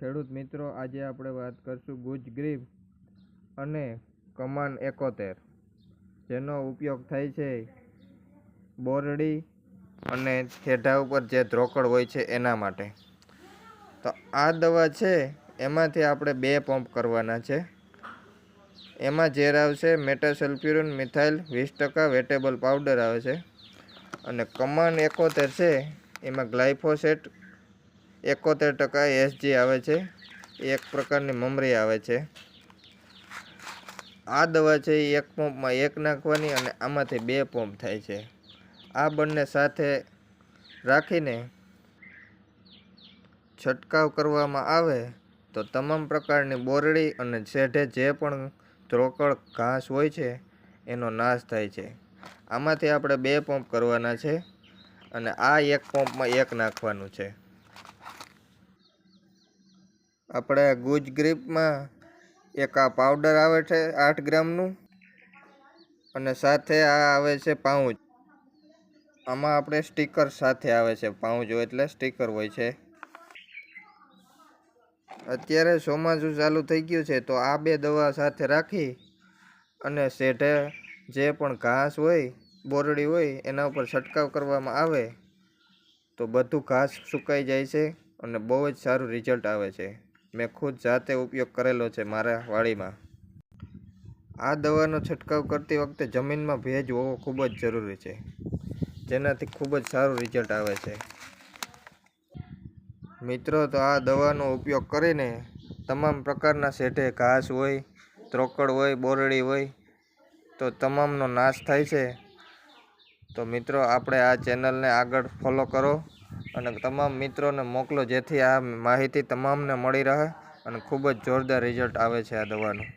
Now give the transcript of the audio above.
ખેડૂત મિત્રો, આજે આપણે વાત કરશું ગુજ ગ્રીપ અને કમાન એકોતેર, જેનો ઉપયોગ થાય છે બોરડી અને ઠેઢા ઉપર જે ધ્રોકડ હોય છે એના માટે. તો આ દવા છે, એમાંથી આપણે બે પંપ કરવાના છે. એમાં ઝેર આવશે, મેટાસલ્ફ્યુરિન, મિથાઇલ વીસ ટકા, વેટેબલ પાવડર આવે છે. અને કમાન એકોતેર છે, એમાં ગ્લાયફોસેટ એકોતેર ટકા એસજી આવે છે. એક પ્રકારની મમરી આવે છે. આ દવા છે એ એક પંપમાં એક નાખવાની અને આમાંથી બે પંપ થાય છે. આ બંને સાથે રાખીને છંટકાવ કરવામાં આવે તો તમામ પ્રકારની બોરડી અને શેઢે જે પણ ધ્રોકડ ઘાસ હોય છે, એનો નાશ થાય છે. આમાંથી આપણે બે પંપ કરવાના છે અને આ એક પંપમાં એક નાખવાનું છે. આપણે ગુજ ગ્રીપમાં એક આ પાવડર આવે છે આઠ ગ્રામનું અને સાથે આ આવે છે પાઉચ આમાં આપણે સ્ટીકર સાથે આવે છે પાઉચ એટલે સ્ટીકર હોય છે. અત્યારે ચોમાસું ચાલુ થઈ ગયું છે તો આ બે દવા સાથે રાખી અને શેઢે જે પણ ઘાસ હોય, બોરડી હોય, એના ઉપર છંટકાવ કરવામાં આવે તો બધું ઘાસ સુકાઈ જાય છે અને બહુ જ સારું રિઝલ્ટ આવે છે. મેં ખુદ જાતે ઉપયોગ કરેલો છે મારા વાડીમાં. આ દવાનો છંટકાવ કરતી વખતે જમીનમાં ભેજ હોવો ખૂબ જ જરૂરી છે. જેનાથી ખૂબ જ સારું રિઝલ્ટ આવે છે. મિત્રો, તો આ દવાનો ઉપયોગ કરીને તમામ પ્રકારના શેઢે ઘાસ હોય, ત્રોકડ હોય, બોરડી હોય, તો તમામનો નાશ થાય છે. તો મિત્રો, આપણે આ ચેનલને આગળ ફોલો કરો. અને તમામ મિત્રોને મોકલો જેથી આ માહિતી તમામને મળી રહે અને ખૂબ જ જોરદાર રિઝલ્ટ આવે છે આ દવાનું.